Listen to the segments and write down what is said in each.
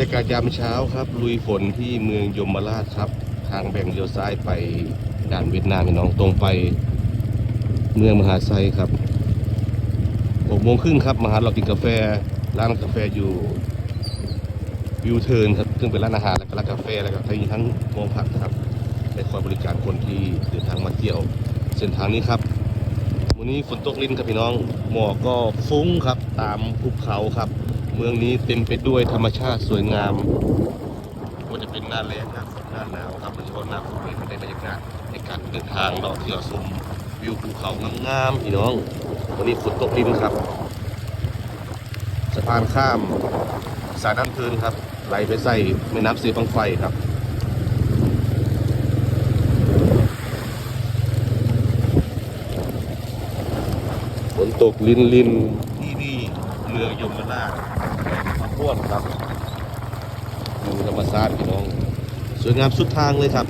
รยากาศยามเช้าครับ ลุยฝนที่เมืองยมราชครับ ทางแบ่งเลี้ยวซ้ายไปด่านเวียดนามพี่น้องตรงไป เมืองมหาไซครับหกโมงครึ่งครับมาหาเรากินกาแฟร้านกาแฟอยู่วิวเทิร์นครับซึ่งเป็นร้านอาหารและร้านกาแฟแล้วก็มีทั้งโรงพักครับได้คอยบริการคนที่เดินทางมาเที่ยว เส้นทางนี้ครับวันนี้ฝนตกลิ้นครับพี่น้องหมอกก็ฟุ้งครับตามภูเขาครับ มืองนี้เต็มไปด้วยธรรมชาติสวยงามว่าจะเป็นหน้าแล้งครับหน้าหนาวครับโดยเฉพาะหน้าฝนนี่มันได้บรรยากาศในการเดินทางเลาะเที่ยวชมวิวภูเขางามๆพี่น้อง วันนี้ฝนตกลิ้นครับสะพานข้ามสายน้ำเพลินครับ ไหลไปใส่แม่น้ำสีบังไฟครับฝนตกลินลินที่นี่เมื องยมราชท่วมครับอยู่ธรรมชาติพี่น้อง สวยงามสุดทางเลยครับ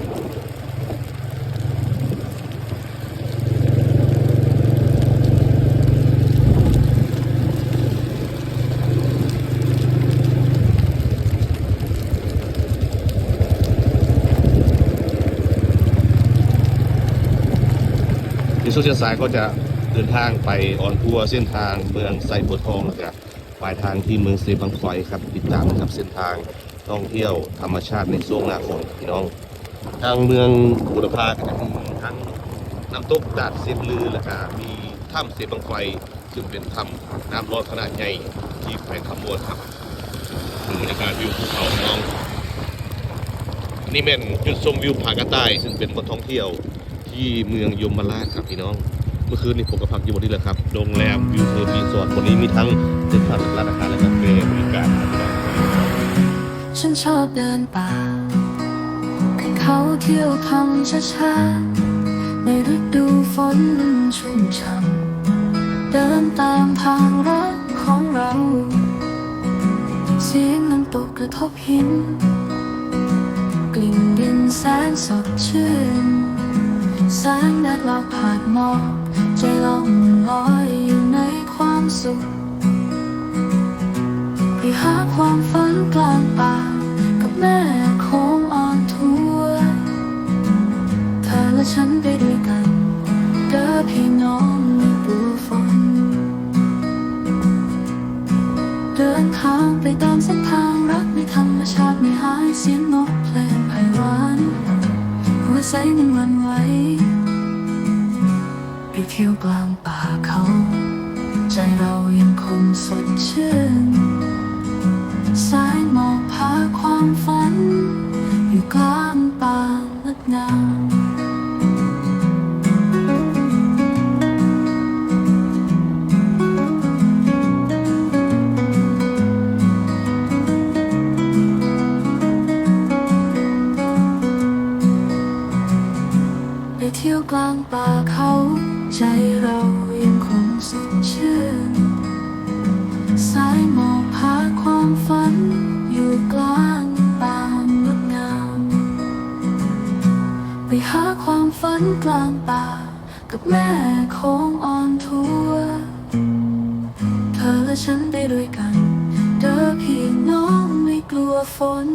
ในช่วงเช้าสายก็จะเดินทางไปออนทัวร์เส้นทางเมืองไซบัวทองแล้วก็ ปลายทางที่เมืองเซบังไฟครับติดตามนะครับเส้นทางท่องเที่ยวธรรมชาติในช่วงหน้าฝนพี่น้อง ทางเมืองบุรพาก็จะมีทั้งน้ำตกดาดเซบลือแล้วก็มีถ้ำเซบังไฟซึ่งเป็นถ้ำน้ำร้อนขนาดใหญ่ที่แขวงคำมวนครับดูบรรยากาศวิวภูเขาน้อง นี่เป็นจุดชมวิวผากระต่าย ซึ่งเป็นบทท่องเที่ยวที่เมืองยมราชครับพี่น้อง มื่อคืนนี้ผมก็พักอยู่บนนี้แหละครับ โรงแรมวิวเทอร์รีสอร์ทบนนี้มีทั้งเดินทางร้านอาหารและกาแฟบริการครับพี่น้องฉันชอบเดินป่าขึ้นเขาเที่ยวทำช้าๆในฤดูฝนชุ่มช่ำเดินตามทางรักของเรา เสียงน้ำตกกระทบหิน กลิ่นดินแสนสดชื่นแสงแดดหลอกผ่านหมอกใจ ล่องลอยอยู่ในความสุข ไปหาความฝันกลางป่ากับแม่โค้งอ่อนทัวร์เธอและฉันไปด้วยกัน เด้อพี่น้องในปูฝน เดินทางไปตามเส้นทางรักในธรรมชาติไม่หายเสียงนกเพลงไพเราะหัวใจยังวันไหว เที่ยวกลางป่าเขา ใจเรายังคงสดชื่น สายหมอกพาความฝัน อยู่กลาง นกลางป่า กับแม่โค้งอ่อนทัว เธอและฉันได้ด้วยกันเด้อพี่น้องไม่กลัวฝน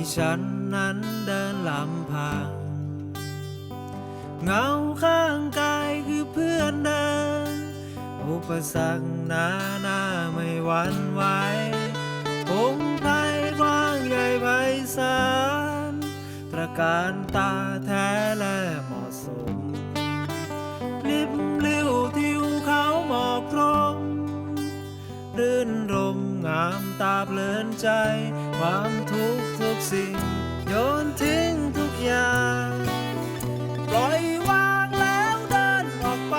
่ฉันนั้นเดินลำพัง เงาข้างกายคือเพื่อนเดิน อุปสรรคหนาหน้าไม่หวั่นไหวพงไพรกว้างใหญ่ไพศาลตระการตาแท้ ตาเพลินใจ ความทุกข์ทุกสิ่ง โยนทิ้งทุกอย่าง ปล่อยวางแล้วเดินออกไป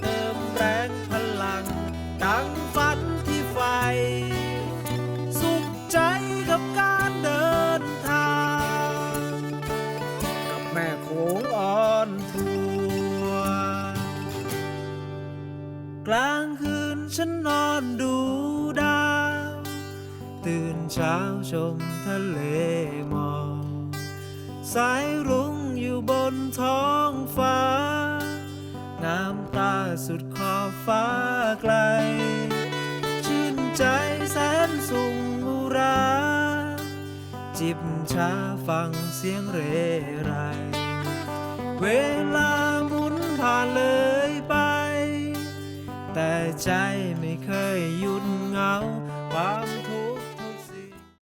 เติมแรงพลัง ดังฝันที่ใฝ่สุขใจกับการเดินทาง กับแม่โขงอ่อนทัวกลางคืนฉันนอนดู เช้าชมทะเลหมอกสายรุ้งอยู่บนท้องฟ้างามตาสุดขอบฟ้าไกล ชื่นใจแสนสุงอุรา จิบชาฟังเสียงเรไรเวลาหมุนผ่านเลยไป แต่ใจไม่เคยหยุดเงาว่าง